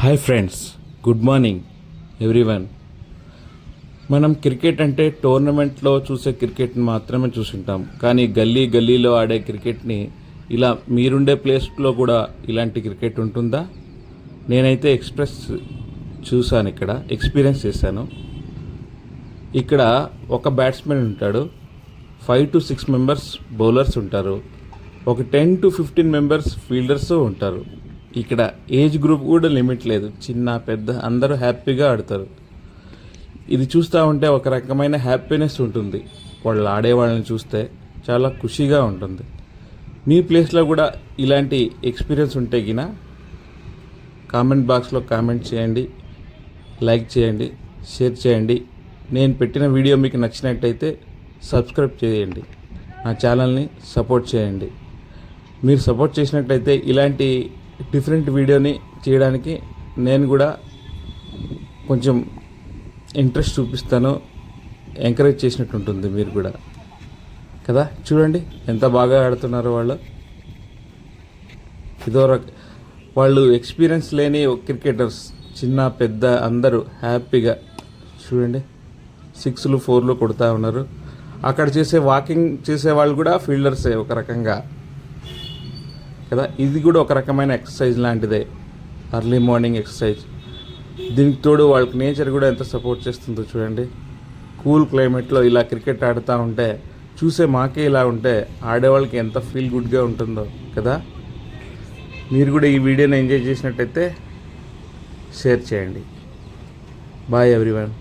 Hi friends good morning everyone. మనం cricket అంటే టోర్నమెంట్లో చూసే క్రికెట్ని మాత్రమే చూసుంటాం. కానీ గల్లీ గల్లీలో ఆడే క్రికెట్ని ఇలా మీరుండే ప్లేస్లో కూడా ఇలాంటి క్రికెట్ ఉంటుందా? నేనైతే ఎక్స్ప్రెస్ చూశాను ఇక్కడ ఎక్స్పీరియన్స్ చేశాను. ఇక్కడ ఒక బ్యాట్స్మెన్ ఉంటాడు. Five to six members bowlers ఉంటారు. ఒక ten to fifteen members fielders ఉంటారు. ఇక్కడ ఏజ్ గ్రూప్ కూడా లిమిట్ లేదు. చిన్న పెద్ద అందరూ హ్యాపీగా ఆడతారు. ఇది చూస్తూ ఉంటే ఒక రకమైన హ్యాపీనెస్ ఉంటుంది. వాళ్ళు ఆడే వాళ్ళని చూస్తే చాలా ఖుషిగా ఉంటుంది. మీ ప్లేస్లో కూడా ఇలాంటి ఎక్స్పీరియన్స్ ఉంటే గిన కామెంట్ బాక్స్లో కామెంట్ చేయండి లైక్ చేయండి షేర్ చేయండి. నేను పెట్టిన వీడియో మీకు నచ్చినట్టయితే సబ్స్క్రైబ్ చేయండి. నా ఛానల్ని సపోర్ట్ చేయండి. మీరు సపోర్ట్ చేసినట్టయితే ఇలాంటి డిఫరెంట్ వీడియోని చేయడానికి నేను కూడా కొంచెం ఇంట్రెస్ట్ చూపిస్తాను ఎంకరేజ్ చేసినట్టు ఉంటుంది మీరు కూడా. కదా? చూడండి ఎంత బాగా ఆడుతున్నారు వాళ్ళు. ఇదో రక వాళ్ళు ఎక్స్పీరియన్స్ లేని క్రికెటర్స్ చిన్న పెద్ద అందరూ హ్యాపీగా చూడండి సిక్స్లు ఫోర్లు కొడుతూ ఉన్నారు. అక్కడ చేసే వాకింగ్ చేసే వాళ్ళు కూడా ఫీల్డర్సే ఒక రకంగా. కదా? ఇది కూడా ఒక రకమైన ఎక్సర్సైజ్ లాంటిదే. అర్లీ మార్నింగ్ ఎక్సర్సైజ్ దీనికి తోడు వాళ్ళకి నేచర్ కూడా ఎంత సపోర్ట్ చేస్తుందో చూడండి. కూల్ క్లైమేట్లో ఇలా క్రికెట్ ఆడుతూ ఉంటే చూసే మాకే ఇలా ఉంటే ఆడేవాళ్ళకి ఎంత ఫీల్ గుడ్గా ఉంటుందో కదా? మీరు కూడా ఈ వీడియోని ఎంజాయ్ చేసినట్టయితే షేర్ చేయండి. Bye everyone